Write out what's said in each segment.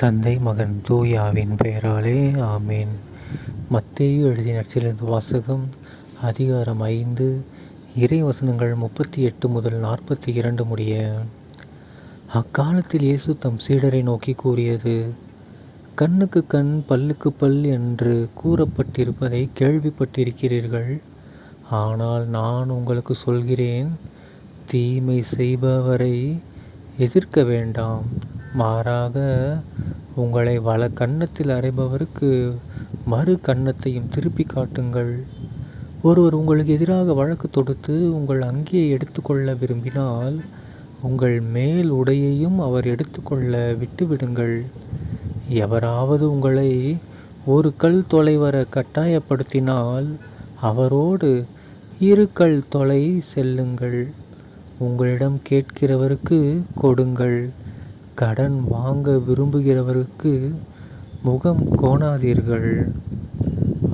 தந்தை மகன் தூயாவின் பெயராலே ஆமேன். மத்தேயு எழுதின நற்சிலிருந்து வாசகம் அதிகாரம் ஐந்து இறை வசனங்கள் முப்பத்தி எட்டு முதல் நாற்பத்தி இரண்டு முடிய. அக்காலத்தில் இயேசு தம் சீடரை நோக்கி கூறியது கண்ணுக்கு கண் பல்லுக்கு பல் என்று கூறப்பட்டிருப்பதை கேள்விப்பட்டிருக்கிறீர்கள். ஆனால் நான் உங்களுக்கு சொல்கிறேன் தீமை செய்பவரை எதிர்க்க வேண்டாம். மாறாக உங்களை வல கன்னத்தில் அறைபவருக்கு மறு கன்னத்தையும் திருப்பி காட்டுங்கள். ஒருவர் உங்களுக்கு எதிராக வழக்கு தொடுத்து உங்கள் அங்கேயே எடுத்துக்கொள்ள விரும்பினால் உங்கள் மேல் உடையையும் அவர் எடுத்துக்கொள்ள விட்டுவிடுங்கள். எவராவது உங்களை ஒரு கல் தொலை வர கட்டாயப்படுத்தினால் அவரோடு இரு கல் தொலை செல்லுங்கள். உங்களிடம் கேட்கிறவருக்கு கொடுங்கள். கடன் வாங்க விரும்புகிறவருக்கு முகம் கோணாதீர்கள்.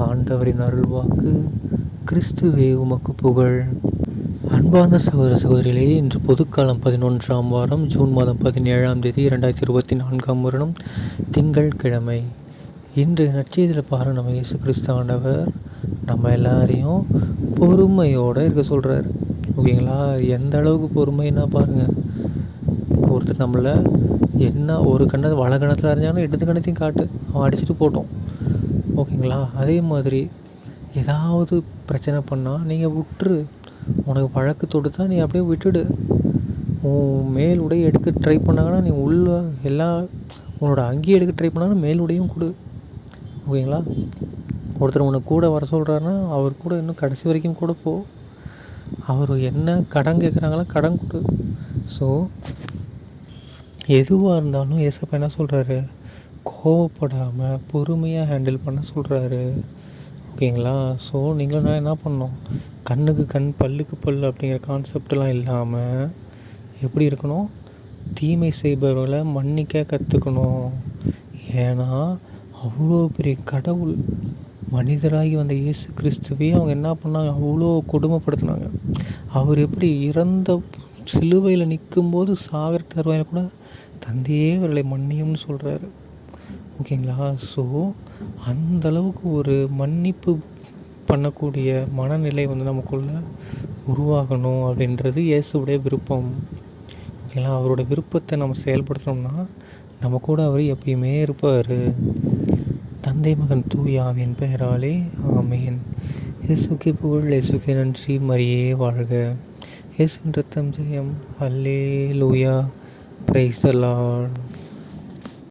ஆண்டவரின் அருள்வாக்கு கிறிஸ்துவே உமக்கு புகழ். அன்பார்ந்த சகோதர சகோதரிகளே இன்று பொதுக்காலம் பதினொன்றாம் வாரம் ஜூன் மாதம் பதினேழாம் தேதி இரண்டாயிரத்தி இருபத்தி நான்காம் வருடம் திங்கள் கிழமை. இன்றைய நற்செய்தியில் பாரு நம்ம இயேசு கிறிஸ்து ஆண்டவர் நம்ம எல்லாரையும் பொறுமையோடு இருக்க சொல்கிறார் ஓகேங்களா? எந்த அளவுக்கு பொறுமைன்னா பாருங்கள் ஒருத்தர் நம்மளை என்ன ஒரு கண்ணை வலை கணத்தில் அறிஞ்சாலும் இடது கணத்தையும் காட்டு. அவன் அடிச்சுட்டு போட்டோம். ஓகேங்களா? அதே மாதிரி ஏதாவது பிரச்சனை பண்ணால் நீங்கள் விட்டுரு. உனக்கு வழக்கு தொடுத்தா நீ அப்படியே விட்டுடு. உன் மேல் உடைய எடுக்க ட்ரை பண்ணாங்கன்னா நீ உள்ள எல்லா உன்னோட அங்கேயே எடுக்க ட்ரை பண்ணாலும் மேல் உடையும் கொடு. ஓகேங்களா? ஒருத்தர் உனக்கு கூட வர சொல்கிறாருன்னா அவர் கூட இன்னும் கடைசி வரைக்கும் கூட போ. அவர் என்ன கடன் கேட்குறாங்களோ கடன் கொடு. ஸோ எதுவாக இருந்தாலும் ஏசப்பா என்ன சொல்கிறாரு கோவப்படாமல் பொறுமையாக ஹேண்டில் பண்ண சொல்கிறாரு ஓகேங்களா? ஸோ நீங்களும் என்ன பண்ணணும்? கண்ணுக்கு கண் பல்லுக்கு பல் அப்படிங்கிற கான்செப்டெலாம் இல்லாமல் எப்படி இருக்கணும்? தீமை செய்பவர்களை மன்னிக்க கற்றுக்கணும் ஏன்னா அவ்வளோ பெரிய கடவுள் மனிதராகி வந்த இயேசு கிறிஸ்துவே அவங்க என்ன பண்ணாங்க? அவ்வளோ கொடுமைப்படுத்தினாங்க. அவர் எப்படி இறந்த சிலுவையில் நிற்கும்போது சாகர தருவாயில் கூட தந்தையே அவர்களை மன்னியும்னு சொல்கிறாரு ஓகேங்களா? ஸோ அந்தளவுக்கு ஒரு மன்னிப்பு பண்ணக்கூடிய மனநிலை வந்து நமக்குள்ளே உருவாகணும் அப்படின்றது இயேசுடைய விருப்பம். ஓகேங்களா? அவரோட விருப்பத்தை நம்ம செயல்படுத்தினோம்னா நம்ம கூட அவர் எப்பயுமே இருப்பார். தந்தை மகன் தூயாவின் பெயராலே ஆமேன். இயேசுக்கு புகழ் இயேசுக்கு நன்றி மரியே வாழ்க. இயேசு ரத்தம் ஜெயம். அல்லே லூயா பிரைஸ் லார்ட்.